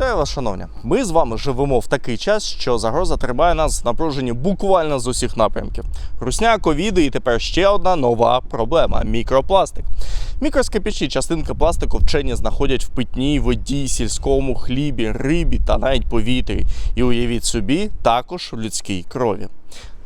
Вітаю вас, шановні. Ми з вами живемо в такий час, що загроза тримає нас в напруженні буквально з усіх напрямків. Русня, ковіди і тепер ще одна нова проблема мікропластик. Мікроскопічні частинки пластику вчені знаходять в питній воді, сільському хлібі, рибі та навіть повітрі. І уявіть собі, також в людській крові.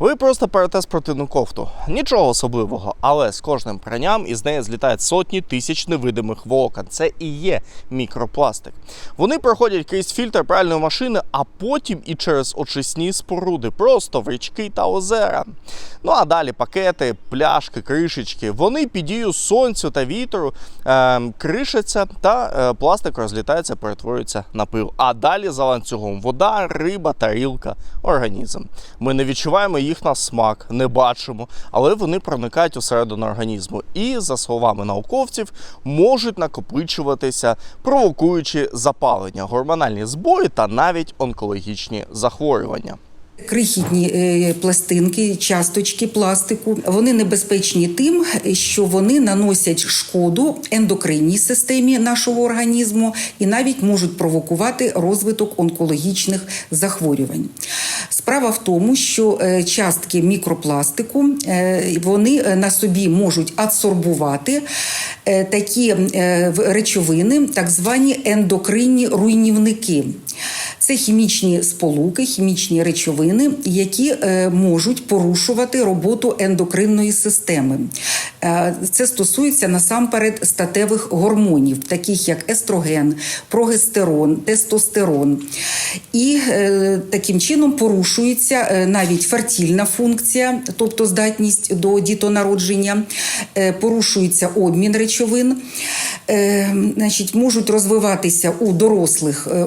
Ви просто перете спортивну кофту. Нічого особливого, але з кожним пранням із неї злітають сотні тисяч невидимих волокон. Це і є мікропластик. Вони проходять крізь фільтр пральної машини, а потім і через очисні споруди, просто в річки та озера. Ну а далі пакети, пляшки, кришечки. Вони під дією сонцю та вітру е, кришаться, та е, пластик розлітається, перетворюється на пил. А далі за ланцюгом вода, риба, тарілка, організм. Ми не відчуваємо їх на смак, не бачимо, але вони проникають усередину організму і, за словами науковців, можуть накопичуватися, провокуючи запалення, гормональні збої та навіть онкологічні захворювання. Крихітні е, пластинки, часточки пластику, вони небезпечні тим, що вони наносять шкоду ендокринній системі нашого організму і навіть можуть провокувати розвиток онкологічних захворювань. Справа в тому, що е, частки мікропластику е, вони на собі можуть адсорбувати е, такі е, речовини, так звані ендокринні руйнівники. Це хімічні сполуки, хімічні речовини, які е, можуть порушувати роботу ендокринної системи. Е, це стосується насамперед статевих гормонів, таких як естроген, прогестерон, тестостерон. І е, таким чином порушується навіть фертильна функція, тобто здатність до дітонародження, порушується обмін речовин, значить, можуть розвиватися у дорослих е,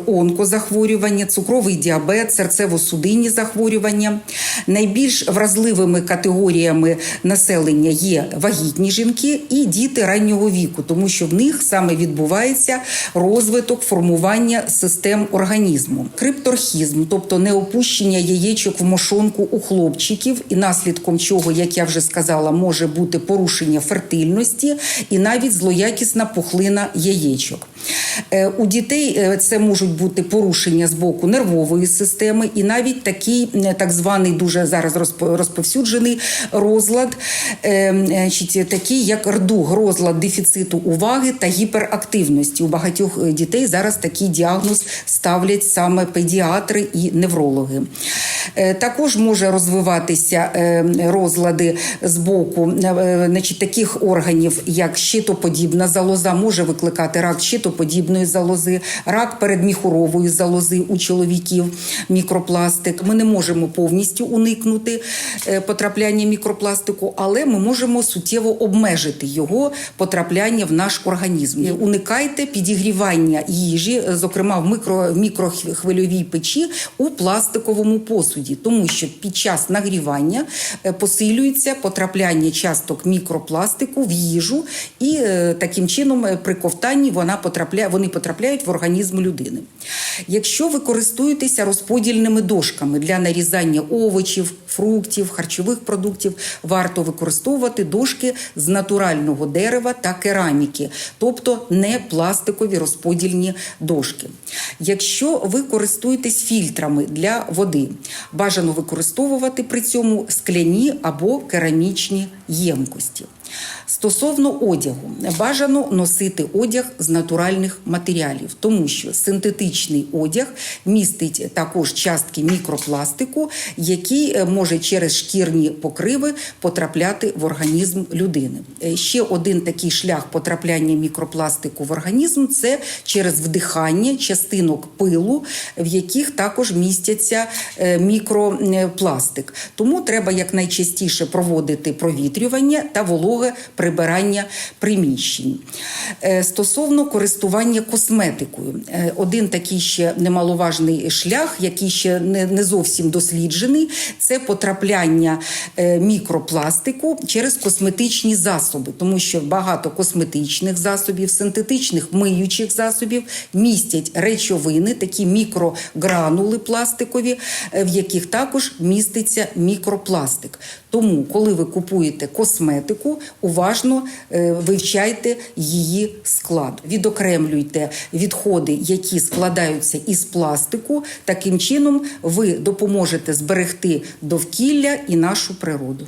онкозахворювання, цукровий діабет, серцево-судинні захворювання. Найбільш вразливими категоріями населення є вагітні жінки і діти раннього віку, тому що в них саме відбувається розвиток формування систем організму. Крипторхізм, тобто неопущення яєчок в мошонку у хлопчиків, і наслідком чого, як я вже сказала, може бути порушення фертильності і навіть злоякісна пухлина яєчок. Е, У дітей е, це можуть бути порушення з боку нервової системи, і навіть такий так званий дуже зараз розповсюджений розлад, е, такий як рдуг, розлад дефіциту уваги та гіперактивності. У багатьох дітей зараз такий діагноз ставлять саме педіатри і неврологи. Також може розвиватися розлади з боку значить, таких органів, як щитоподібна залоза, може викликати рак щитоподібної залози, рак передміхурової залози у чоловіків, мікропластик. Ми не можемо повністю уникнути е, потрапляння мікропластику, але ми можемо суттєво обмежити його потрапляння в наш організм. Уникайте підігрівання їжі, е, зокрема в мікро, мікрохвильовій печі у пластиковому посуді, тому що під час нагрівання е, посилюється потрапляння часток мікропластику в їжу, і таким чином при ковтанні вона потрапляє, вони потрапляють в організм людини. Якщо ви користуєтеся розподільними дошками для нарізання овочів, фруктів, харчових продуктів, варто використовувати дошки з натурального дерева та кераміки, тобто не пластикові розподільні дошки. Якщо ви користуєтесь фільтрами для води, бажано використовувати при цьому скляні або керамічні ємкості. Стосовно одягу, бажано носити одяг з натуральних матеріалів, тому що синтетичний одяг містить також частки мікропластику, який е, може через шкірні покриви потрапляти в організм людини. Е, Ще один такий шлях потрапляння мікропластику в організм це через вдихання частинок пилу, в яких також містяться е, мікропластик. Тому треба якнайчастіше проводити провітрювання та вологе прибирання приміщень. Е, Стосовно користування косметикою, Е, один такий ще немаловажний шлях, який ще не, зовсім досліджений, це потрапляння е, мікропластику через косметичні засоби, тому що багато косметичних засобів, синтетичних миючих засобів містять речовини, такі мікрогранули пластикові, в яких також міститься мікропластик. Тому, коли ви купуєте косметику, уважно е, вивчайте її склад. Відокремлюйте відходи, які складаються із пластику. Таким чином ви допоможете зберегти довкілля і нашу природу.